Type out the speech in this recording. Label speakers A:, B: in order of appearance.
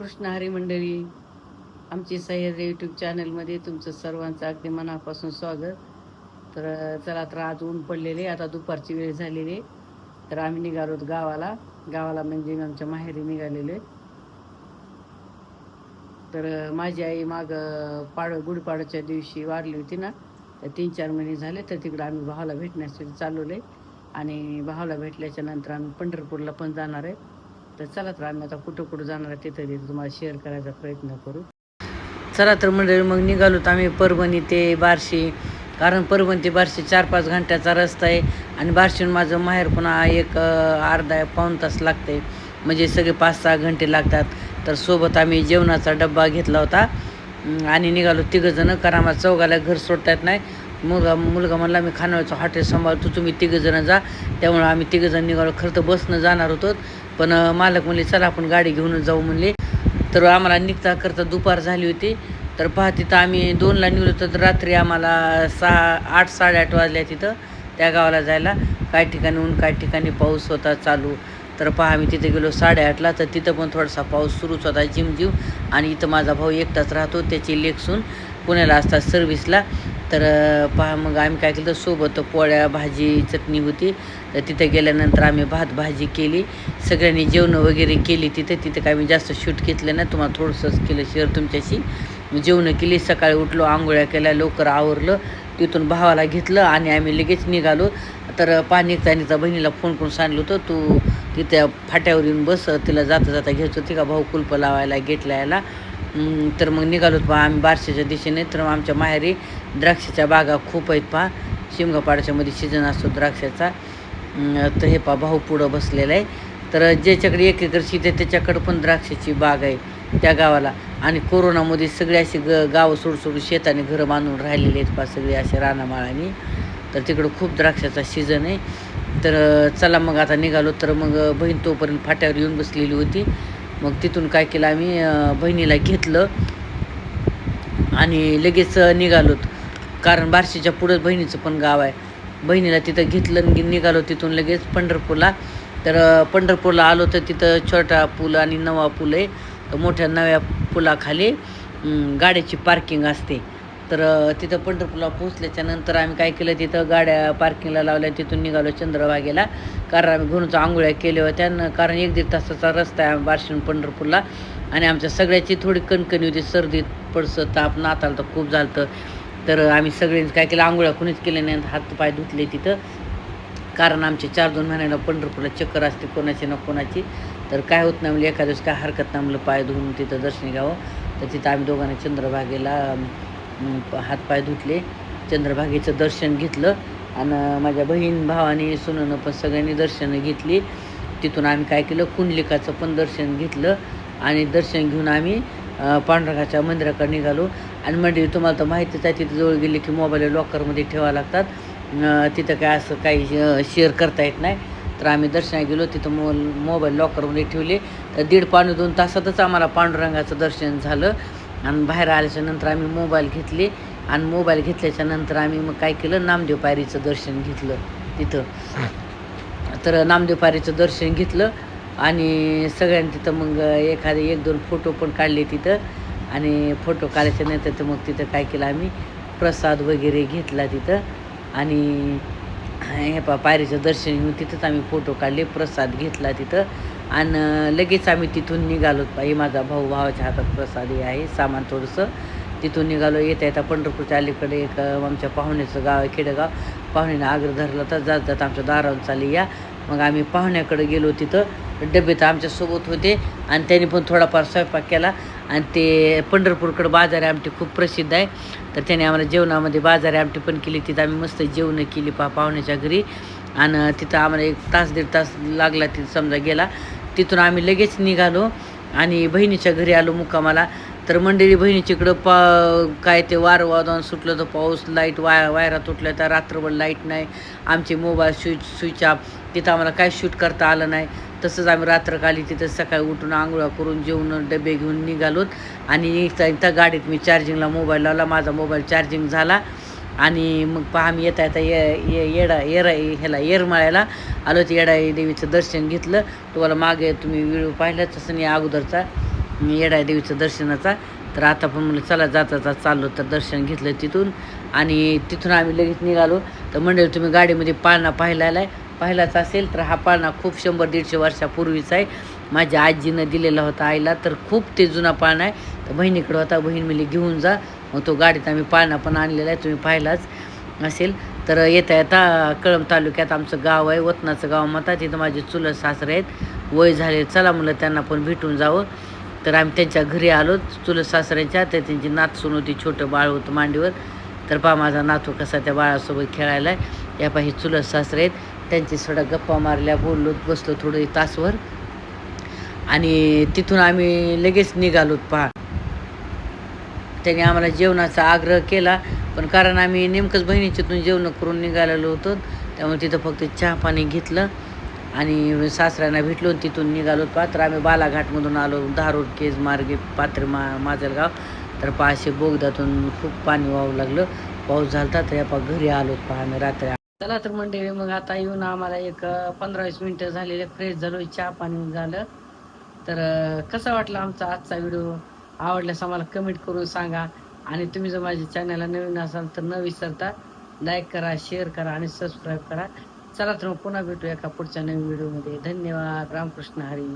A: कृष्ण हरी मंडळी आमची सह्याद्री यूट्यूब चॅनलमध्ये तुमचं सर्वांचं अगदी मनापासून स्वागत. तर चला तर आज ऊन पडलेले आता दुपारची वेळ झालेली आहे. तर आम्ही निघालो गावाला. गावाला म्हणजे मी आमच्या माहेरी निघालेलो तर माझी आई माग पाड गुढीपाडव्याच्या दिवशी वारली होती ना तर तीन चार महिने झाले तर तिकडं आम्ही भावाला भेटण्यासाठी चालवलं आहे. आणि भावाला भेटल्याच्या नंतर आम्ही पंढरपूरला पण जाणार आहे. तर चला तर आम्ही आता कुठं कुठं जाणार आहे तिथं तिथं तुम्हाला शेअर करायचा प्रयत्न करू. चला तर मंडळी मग निघालो तर आम्ही परभणी ते बार्शी. कारण परभणी ते बार्शी चार पाच घंट्याचा रस्ता आहे आणि बार्शीहून माझं माहेर पुन्हा एक अर्धा पाऊण तास लागते म्हणजे सगळे पाच सहा घंटे लागतात. तर सोबत आम्ही जेवणाचा डब्बा घेतला होता. आणि निघालो तिघंजणं कारण आम्हाला चौघाला घर सोडता येत नाही. मुलगा मुलगा म्हणला मी खानावळचं हॉटेल सांभाळतो तुम्ही तिघंजणं जा. त्यामुळं आम्ही तिघंजण निघालो. खरं तर बसनं जाणार होतो. पण मालक म्हणले चला आपण गाडी घेऊन जाऊ म्हणले. तर आम्हाला निघता करता दुपार झाली होती. तर पहा तिथं आम्ही दोनला निघलो तर रात्री आम्हाला सहा आठ साडेआठ वाजल्या तिथं त्या गावाला जायला. काही ठिकाणी ऊन काही ठिकाणी पाऊस होता चालू. तर पहा आम्ही तिथे गेलो साडेआठला. तर तिथं पण थोडासा पाऊस सुरूच होता जिमजिम. आणि इथं माझा भाऊ एकटाच राहतो त्याची लेखसून पुण्याला असतात सर्व्हिसला तर पहा मग आम्ही काय केलं तर सोबत पोळ्या भाजी चटणी होती. तर तिथे गेल्यानंतर आम्ही भात भाजी केली. सगळ्यांनी जेवणं वगैरे केली तिथे. तिथं काय मी जास्त शूट घेतलं ना तुम्हाला थोडंसंच केलं शेअर तुमच्याशी. जेवणं केली. सकाळी उठलो आंघोळ्या केल्या लवकर आवरलं. तिथून भावाला घेतलं आणि आम्ही लगेच निघालो. तर पाणी निघता बहिणीला फोन करून सांगितलं होतं तू तिथे फाट्यावर येऊन बस. तिला जाता जाता घ्यायचं होती का? भाऊ कुलपं लावायला गेटला यायला तर मग निघालोत पहा आम्ही बारशेच्या दिशेने. तर मग आमच्या माहेरी द्राक्षाच्या बागा खूप आहेत पहा. शिमगापाड्याच्यामध्ये सीजन असतो द्राक्षाचा. तर हे पहा भाऊ पुढं बसलेला आहे. तर ज्याच्याकडे एक एकर शेत आहे त्याच्याकडं पण द्राक्षाची बाग आहे त्या गावाला. आणि कोरोनामध्ये सगळे असे ग गावं सोड सोडून शेताने घरं बांधून राहिलेले आहेत पहा सगळे असे रानामाळाने. तर तिकडं खूप द्राक्षाचा सीझन आहे. तर चला मग आता निघालो. तर मग बहीण तोपर्यंत फाट्यावर येऊन बसलेली होती. मग तिथून काय केलं आम्ही बहिणीला घेतलं आणि लगेच निघालोत कारण बार्शीच्या पुढंच बहिणीचं पण गाव आहे. बहिणीला तिथं घेतलं निघालो तिथून लगेच पंढरपूरला. तर पंढरपूरला आलो तर तिथं छोटा पूल आणि नवा पूल आहे. तर मोठ्या नव्या पुलाखाली गाड्याची पार्किंग असते. तर तिथं पंढरपूरला पोहोचल्याच्यानंतर आम्ही काय केलं तिथं गाड्या पार्किंगला लावल्या तिथून निघालो चंद्रभागेला. कारण आम्ही घरून आंघोळ्या केल्या होत्या. कारण एक दीड तासाचा रस्ता आहे बार्शीहून पंढरपूरला. आणि आमच्या सगळ्याची थोडी कणकणी होती सर्दी पडसं ताप नाताल तर खूप झालं तर आम्ही सगळ्यांनी काय केलं आंघोळ्या कुणीच केल्या नाही हात पाय धुतले तिथं. कारण आमचे चार दोन महिन्याला पंढरपूरला चक्कर असते कोणाची ना कोणाची. तर काय होत नाही म्हणजे एखाद्या दिवस काय हरकत नाही म्हणलं पाय धुवून तिथं दर्शन घ्यावं. तर तिथं आम्ही दोघांनी चंद्रभागेला हातपाय धुतले चंद्रभागेचं दर्शन घेतलं आणि माझ्या बहीण भावाने सुनानं पण सगळ्यांनी दर्शनं घेतली. तिथून आम्ही काय केलं कुंडलिकाचं पण दर्शन घेतलं आणि दर्शन घेऊन आम्ही पांडुरंगाच्या मंदिराकडे निघालो. आणि म्हणजे तुम्हाला तर माहितीच आहे तिथं जवळ गेले की मोबाईल लॉकरमध्ये ठेवावं लागतात. तिथं काय असं काही शेअर करता येत नाही. तर आम्ही दर्शनाला गेलो तिथं मो मोबाईल लॉकरमध्ये ठेवले. तर दीड पाणी दोन तासातच आम्हाला पांडुरंगाचं दर्शन झालं. आणि बाहेर आल्याच्यानंतर आम्ही मोबाईल घेतले. आणि मोबाईल घेतल्याच्या नंतर आम्ही मग काय केलं? नामदेव पायरीचं दर्शन घेतलं तिथं. तर नामदेव पायरीचं दर्शन घेतलं. आणि सगळ्यांनी तिथं मग एखादे एक दोन फोटो पण काढले तिथं. आणि फोटो काढायच्या नंतर तर मग तिथं काय केलं आम्ही? प्रसाद वगैरे घेतला तिथं. आणि हे पा पायरीचं दर्शन घेऊन तिथंच आम्ही फोटो काढले प्रसाद घेतला तिथं. आणि लगेच आम्ही तिथून निघालो. बाई माझा भाऊ भावाच्या हातात प्रसादी आहे सामान थोडंसं. तिथून निघालो येता येता पंढरपूरच्या अलीकडे एक आमच्या पाहुण्याचं गाव आहे खेडेगाव. पाहुण्याने आग्रह धरला तर जात जात आमच्या दारावर चाली या. मग आम्ही पाहुण्याकडे गेलो तिथं. डबे तर आमच्यासोबत होते आणि त्यांनी पण थोडाफार स्वयंपाक केला. आणि ते पंढरपूरकडं बाजारी आमटी खूप प्रसिद्ध आहे. तर त्याने आम्हाला जेवणामध्ये बाजारी आमटी पण केली. तिथं आम्ही मस्त जेवणं केली पा पाहुण्याच्या घरी. आणि तिथं आम्हाला एक तास दीड तास लागला तिथं समजा गेला. तिथून आम्ही लगेच निघालो आणि बहिणीच्या घरी आलो मुक्कामाला. तर मंडळी बहिणीच्याकडं पा काय ते वारं वादन सुटलं तर पाऊस लाइट वाय वायरा तुटल्या तर रात्रभर लाइट नाही. आमचे मोबाईल स्विच स्विच ऑफ. तिथं आम्हाला काय शूट करता आलं नाही. तसंच आम्ही रात्रकाली तिथं सकाळी उठून आंघोळा करून जेवण डबे घेऊन निघालोत. आणि इथं गाडीत मी चार्जिंगला मोबाईल लावला. माझा मोबाईल चार्जिंग झाला. आणि मग पहा आम्ही येता येता ये ये येडा येरा ह्याला येरमाळ्याला आलो ते येडाई देवीचं दर्शन घेतलं. तुम्हाला मागे तुम्ही व्हिडिओ पाहिलाच असं या अगोदरचा येडाय देवीचं दर्शनाचा. तर आता पण म्हणलं चला जाता जाता चाललो तर दर्शन घेतलं तिथून. आणि तिथून आम्ही लगेच निघालो. तर मंडळी तुम्ही गाडीमध्ये पाळणा पाहिला आहे पाहिलाच असेल तर हा पाळणा खूप शंभर दीडशे वर्षापूर्वीचा आहे. माझ्या आजीनं दिलेला होता आईला तर खूप ते जुना पाळणा आहे. तर बहिणीकडं होता बहीण म्हणजे घेऊन जा. मग तो गाडीत आम्ही पाळणा पण आणलेला आहे तुम्ही पाहिलाच असेल. तर येता येता कळंब तालुक्यात आमचं गाव आहे वतनाचं गाव म्हणतात तिथं माझे चुलत सासरे आहेत. वय झाले चला मुलं त्यांना पण भेटून जावं. तर आम्ही त्यांच्या घरी आलो चुलत सासऱ्यांच्या तर त्यांची नातसून होती छोटं बाळ होतं मांडीवर. तर पा माझा नातू कसा त्या बाळासोबत खेळायला आहे. या पा ही चुलत सासरे आहेत. त्यांची थोडा गप्पा मारल्या बोललो बसलो थोडं तासवर तासभर. आणि तिथून आम्ही लगेच निघालोत पहा. त्यांनी आम्हाला जेवणाचा आग्रह केला. पण कारण आम्ही नेमकंच बहिणीच्यातून जेवण करून निघालेलो होतो. त्यामुळे तिथं फक्त चहा पाणी घेतलं. आणि सासऱ्यांना भेटलो तिथून निघालो. पात्र आम्ही बालाघाटमधून आलो. धारोड केज मार्गे पात्र मा माजलगाव तर पाचशे बोगदातून खूप पाणी वाहू लागलं. पाऊस झाला तर आपण घरी आलो पहा आम्ही रात्री. चला तर मंडळी मग आता येऊन आम्हाला एक पंधरा वीस मिनटं झालेले. फ्रेश झालो चहा पाणी झालं. तर कसा वाटला आमचा आजचा व्हिडिओ? आवडल्यास आम्हाला कमेंट करून सांगा. आणि तुम्ही जर माझ्या चॅनलला नवीन असाल तर न विसरता लाईक करा शेअर करा आणि सबस्क्राईब करा. चला तर मग पुन्हा भेटू एका पुढच्या नवीन व्हिडिओमध्ये धन्यवाद. रामकृष्ण हरी.